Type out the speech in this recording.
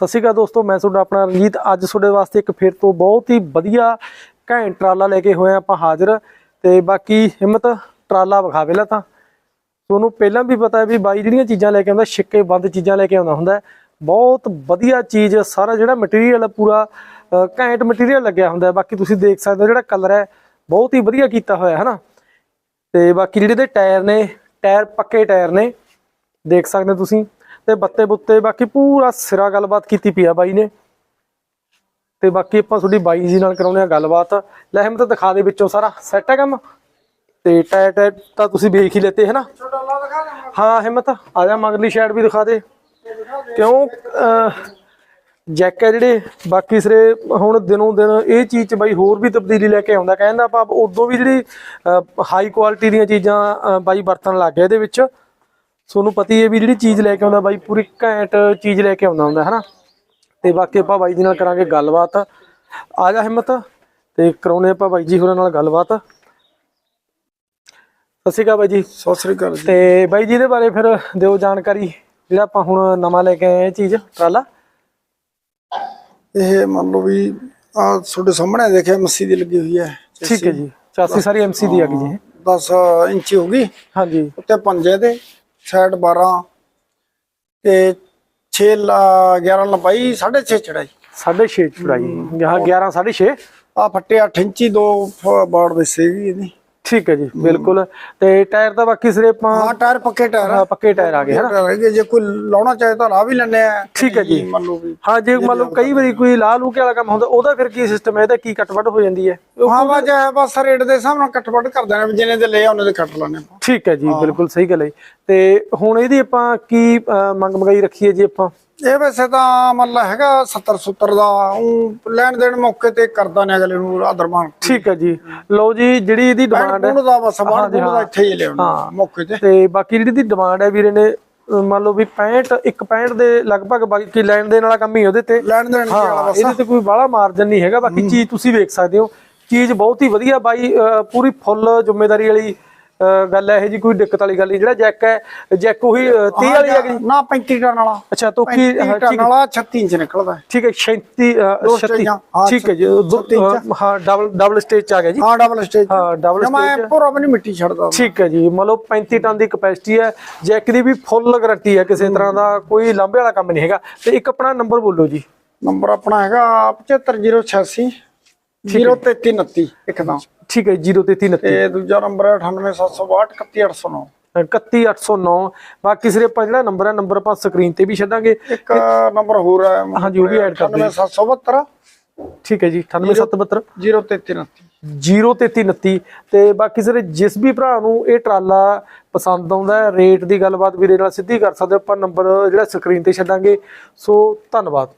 ਸਤਿ ਸ਼੍ਰੀ ਅਕਾਲ ਦੋਸਤੋ, ਮੈਂ ਤੁਹਾਡਾ ਆਪਣਾ ਰਣਜੀਤ। ਅੱਜ ਤੁਹਾਡੇ ਵਾਸਤੇ ਇੱਕ ਫਿਰ ਤੋਂ ਬਹੁਤ ਹੀ ਵਧੀਆ ਘੈਂਟ ਟਰਾਲਾ ਲੈ ਕੇ ਹੋਏ ਹਾਂ ਆਪਾਂ ਹਾਜ਼ਰ। ਤੇ ਬਾਕੀ ਹਿੰਮਤ ਟਰਾਲਾ ਵਿਖਾ ਵੇਲਾ ਤਾਂ। ਤੁਹਾਨੂੰ ਪਹਿਲਾਂ ਵੀ ਪਤਾ ਹੈ ਵੀ ਬਾਈ ਜਿਹੜੀਆਂ ਚੀਜ਼ਾਂ ਲੈ ਕੇ ਆਉਂਦਾ ਛਿੱਕੇ ਬੰਦ ਚੀਜ਼ਾਂ ਲੈ ਕੇ ਆਉਂਦਾ ਹੁੰਦਾ ਬਹੁਤ ਵਧੀਆ ਚੀਜ਼, ਸਾਰਾ ਜਿਹੜਾ ਮਟੀਰੀਅਲ ਪੂਰਾ ਘੈਂਟ ਮਟੀਰੀਅਲ ਲੱਗਿਆ ਹੁੰਦਾ ਬਾਕੀ ਤੁਸੀਂ ਦੇਖ ਸਕਦੇ ਹੋ ਜਿਹੜਾ ਕਲਰ ਹੈ, ਬਹੁਤ ਹੀ ਵਧੀਆ ਕੀਤਾ ਹੋਇਆ ਹੈ ਨਾ ਤੇ ਬਾਕੀ ਜਿਹੜੇ ਦੇ ਟਾਇਰ ਨੇ, ਟਾਇਰ ਪੱਕੇ ਟਾਇਰ ਨੇ, ਦੇਖ ਸਕਦੇ ਹੋ ਤੁਸੀਂ। ਤੇ ਬੱਤੇ ਬੁੱਤੇ ਬਾਕੀ ਪੂਰਾ ਸਿਰਾ ਗੱਲਬਾਤ ਕੀਤੀ ਪਈ ਬਾਈ ਨੇ। ਤੇ ਬਾਕੀ ਆਪਾਂ ਤੁਹਾਡੀ ਬਾਈ ਜੀ ਨਾਲ ਕਰਾਉਣੇ ਆ ਗੱਲਬਾਤ। ਲੈ ਹਿੰਮਤ ਦਿਖਾ ਦੇ ਵਿੱਚੋਂ ਸਾਰਾ। ਸੈੱਟ ਹੈ ਕੰਮ? ਤੇ ਟਾਇਰ ਟਾਇਰ ਤਾਂ ਤੁਸੀਂ ਵੇਖ ਹੀ ਲੈਤੇ ਹੈ ਨਾ ਹਾਂ ਹਿੰਮਤ ਆ ਜਾ ਮਗਰਲੀ ਸਾਈਡ ਵੀ ਦਿਖਾ ਦੇ। ਕਿਉਂ ਅਹ, ਜੈਕ ਹੈ ਜਿਹੜੇ ਬਾਕੀ ਸਿਰੇ ਹੁਣ ਦਿਨੋਂ ਦਿਨ ਇਹ ਚੀਜ਼ ਚ ਬਾਈ ਹੋਰ ਵੀ ਤਬਦੀਲੀ ਲੈ ਕੇ ਆਉਂਦਾ। ਕਹਿੰਦਾ ਆਪਾਂ ਉਦੋਂ ਵੀ ਜਿਹੜੀ ਹਾਈ ਕੁਆਲਿਟੀ ਦੀਆਂ ਚੀਜ਼ਾਂ ਬਾਈ ਵਰਤਣ ਲੱਗ ਗਏ ਇਹਦੇ ਵਿੱਚ। ਤੁਹਾਨੂੰ ਪਤਾ ਹੀ ਹੈ ਵੀ ਜਿਹੜੀ ਚੀਜ਼ ਲੈ ਕੇ ਆਉਂਦਾ ਬਾਈ ਪੂਰੀ ਘੈਂਟ ਚੀਜ਼ ਲੈ ਕੇ ਆਉਂਦਾ ਹੁੰਦਾ ਹੈ ਨਾ ਤੇ ਬਾਕੀ ਆਪਾਂ ਬਾਈ ਜੀ ਨਾਲ ਕਰਾਂਗੇ ਗੱਲਬਾਤ। ਆ ਜਾ ਹਿੰਮਤ ਤੇ ਕਰਾਉਣੇ ਆਪਾਂ ਬਾਈ ਜੀ ਹੋਰਾਂ ਨਾਲ ਗੱਲਬਾਤ। ਸਤਿ ਸ਼੍ਰੀ ਅਕਾਲ ਬਾਈ ਜੀ। ਸਤਿ ਸ੍ਰੀ ਅਕਾਲ ਤੇ ਬਾਈ ਜੀ ਦੇ ਬਾਰੇ ਫਿਰ ਦਿਓ ਜਾਣਕਾਰੀ ਜਿਹੜਾ ਆਪਾਂ ਹੁਣ ਨਵਾਂ ਲੈ ਕੇ ਆਏ ਇਹ ਚੀਜ਼ ਟਰਾਲਾ। ਇਹ ਮੰਨ ਲਓ ਵੀ ਆ ਤੁਹਾਡੇ ਸਾਹਮਣੇ ਦੇਖਿਆ ਮੱਸੀ ਦੀ ਲੱਗੀ ਹੋਈ ਹੈ। ਠੀਕ ਹੈ ਜੀ। ਚਾਸੀ ਸਾਰੀ ਐਮਸੀ ਦੀ ਆ ਗਈ ਜੀ। 10 ਇੰਚੀ ਹੋ ਗਈ। ਹਾਂਜੀ। ਉੱਤੇ ਪੰਜੇ ਦੇ ਸਾਈਡ 12 ਤੇ 6 11 ਲੰਬਾਈ 6.5 ਚੜਾਈ 6.5 ਚੜਾਈ ਯਹਾਂ 11 6.5 ਆ ਫੱਟੇ 8 ਇੰਚੀ ਦੋ ਬਾੜ ਵਸੇਗੀ ਇਹਦੀ। ਠੀਕ ਹੈ ਜੀ ਬਿਲਕੁਲ। ਤੇ ਟਾਇਰ ਤਾਂ ਬਾਕੀ ਸਿਰੇ ਆਪਾਂ ਹਾਂ ਟਾਇਰ ਪੱਕੇ ਟਾਇਰ ਹਾਂ, ਪੱਕੇ ਟਾਇਰ ਆ ਗਏ ਹਨਾ? ਜੇ ਕੋਈ ਲਾਉਣਾ ਚਾਹੇ ਤਾਂ ਲਾ ਵੀ ਲੈਣੇ ਆ। ਠੀਕ ਹੈ ਜੀ। ਮੰਨ ਲਓ ਵੀ। ਹਾਂ ਜੇ ਮੰਨ ਲਓ ਕਈ ਵਾਰੀ ਕੋਈ ਲੂ ਕੇ ਵਾਲਾ ਕੰਮ ਹੁੰਦਾ ਉਹਦਾ ਫਿਰ ਕੀ ਸਿਸਟਮ ਹੈ? ਇਹਦਾ ਕੀ ਕੱਟਵੱਟ ਹੋ ਜਾਂਦੀ ਹੈ? ਹਾਂ ਬਸ ਬਸ ਰੇਟ ਦੇ ਹਿਸਾਬ ਨਾਲ ਕੱਟ ਵੱਟ ਕਰ ਦੇਣਾ ਜਿੰਨੇ ਦੇ ਲਏ ਆ ਉਹਨੇ ਦੇ ਕੱਟ ਲਾਣੇ ਠੀਕ ਹੈ ਜੀ ਬਿਲਕੁਲ ਸਹੀ ਗੱਲ ਹੈ। ਤੇ ਹੁਣ ਇਹਦੀ ਆਪਾਂ ਕੀ ਮੰਗ ਮਗਾਈ ਰੱਖੀਏ ਜੀ ਆਪਾਂ? ਇਹ ਵੈਸੇ ਤਾਂ ਮਤਲਬ ਹੈਗਾ 70 70 ਦਾ ਊਂ ਲੈਣ ਦੇਣ ਮੌਕੇ ਤੇ ਕਰਦਾ ਨੇ ਅਗਲੇ ਨੂੰ ਆਦਰਮਾਨ ਠੀਕ ਹੈ ਜੀ। ਲਓ ਜੀ ਜਿਹੜੀ ਇਹਦੀ ਡਿਮਾਂਡ ਹੈ ਬੂਣ ਦਾ ਬਸ ਬੂਣ ਦਾ ਇੱਥੇ ਹੀ ਹਾਂ। ਮੌਕੇ ਤੇ। ਤੇ ਬਾਕੀ ਜਿਹੜੀ ਦੀ ਡਿਮਾਂਡ ਹੈ ਵੀਰੇ ਨੇ ਮੰਨ ਲਓ ਵੀ 65 ਇੱਕ 65 ਦੇ ਲਗਭਗ ਬਾਕੀ ਲੈਣ ਦੇਣ ਵਾਲਾ ਕੰਮ ਹੀ ਉਹਦੇ ਤੇ। ਲੈਣ ਦੇਣ ਵਾਲਾ ਬਸ। ਇਹਦੇ ਤੇ ਕੋਈ ਬਾਹਲਾ ਮਾਰਜਨ ਨਹੀਂ ਹੈਗਾ। ਬਾਕੀ ਚੀਜ਼ ਤੁਸੀਂ ਵੇਖ ਸਕਦੇ ਹੋ। ਚੀਜ਼ ਬਹੁਤ ਹੀ ਵਧੀਆ ਬਾਈ ਪੂਰੀ ਫੁੱਲ ਜ਼ਿੰਮੇਵਾਰੀ ਵਾਲੀ ਗੱਲ ਹੈ ਇਹ ਜੀ ਕੋਈ ਦਿੱਕਤ ਵਾਲੀ ਗੱਲ ਨਹੀਂ। ਜਿਹੜਾ ਜੈਕ ਹੈ ਜੈਕ ਉਹੀ 30 ਵਾਲੀ ਹੈਗੀ ਨਾ 35 ਟਨ ਵਾਲਾ। ਅੱਛਾ ਤੋਕੀ 35 ਹਾਂ, ਟਨ ਵਾਲਾ 36 ਇੰਚ ਨਿਕਲਦਾ। ਠੀਕ ਹੈ 36 ਅਹ, ਦੋ 36 ਸਟੇਜਾਂ, ਹਾਂ, ਠੀਕ ਹੈ ਜੀ। ਦੋ- 36 ਇੰਚ। ਹਾਂ ਡਬਲ ਡਬਲ ਸਟੇਜ ਚ ਆ ਗਿਆ ਜੀ। ਹਾਂ ਡਬਲ ਸਟੇਜ ਹਾਂ ਡਬਲ ਮੈਂ ਸਟੇਜ ਪੂਰਾ ਵੀ ਨਹੀਂ ਮਿੱਟੀ ਛੱਡਦਾ ਠੀਕ ਹੈ ਜੀ। ਮੰਨ ਲਓ 35 ਟਨ ਦੀ ਕਪੈਸਿਟੀ ਹੈ। ਜੈਕ ਦੀ ਵੀ ਫੁੱਲ ਗਾਰੰਟੀ ਹੈ ਕਿਸੇ ਤਰ੍ਹਾਂ ਦਾ ਕੋਈ ਲਾਂਭੇ ਵਾਲਾ ਕੰਮ ਨਹੀਂ ਹੈਗਾ। ਤੇ ਇੱਕ ਆਪਣਾ ਨੰਬਰ ਬੋਲੋ ਜੀ। ਨੰਬਰ ਆਪਣਾ ਹੈਗਾ 75086 03329 ਇੱਕ ਤਾਂ ਠੀਕ ਹੈ 03329 ਤੇ ਦੂਜਾ ਨੰਬਰ ਹੈ 98762 31809 31809 ਬਾਕੀ ਸਿਰੇ ਆਪਾਂ ਜਿਹੜਾ ਨੰਬਰ ਹੈ ਨੰਬਰ ਆਪਾਂ ਸਕਰੀਨ ਤੇ ਵੀ ਛੱਡਾਂਗੇ। ਇੱਕ ਨੰਬਰ ਹੋਰ ਹੈ ਹਾਂਜੀ, ਉਹ ਵੀ add ਕਰ ਦਿਓ। 98772 ਠੀਕ ਹੈ ਜੀ 98772 03329 03329 ਤੇ ਬਾਕੀ ਸਿਰੇ ਜਿਸ ਵੀ ਭਰਾ ਨੂੰ ਇਹ ਟਰਾਲਾ ਪਸੰਦ ਆਉਂਦਾ ਰੇਟ ਦੀ ਗੱਲਬਾਤ ਵੀਰੇ ਨਾਲ ਸਿੱਧੀ ਕਰ ਸਕਦੇ ਹੋ। ਆਪਾਂ ਨੰਬਰ ਜਿਹੜਾ ਸਕਰੀਨ ਤੇ ਛੱਡਾਂਗੇ। ਸੋ ਧੰਨਵਾਦ।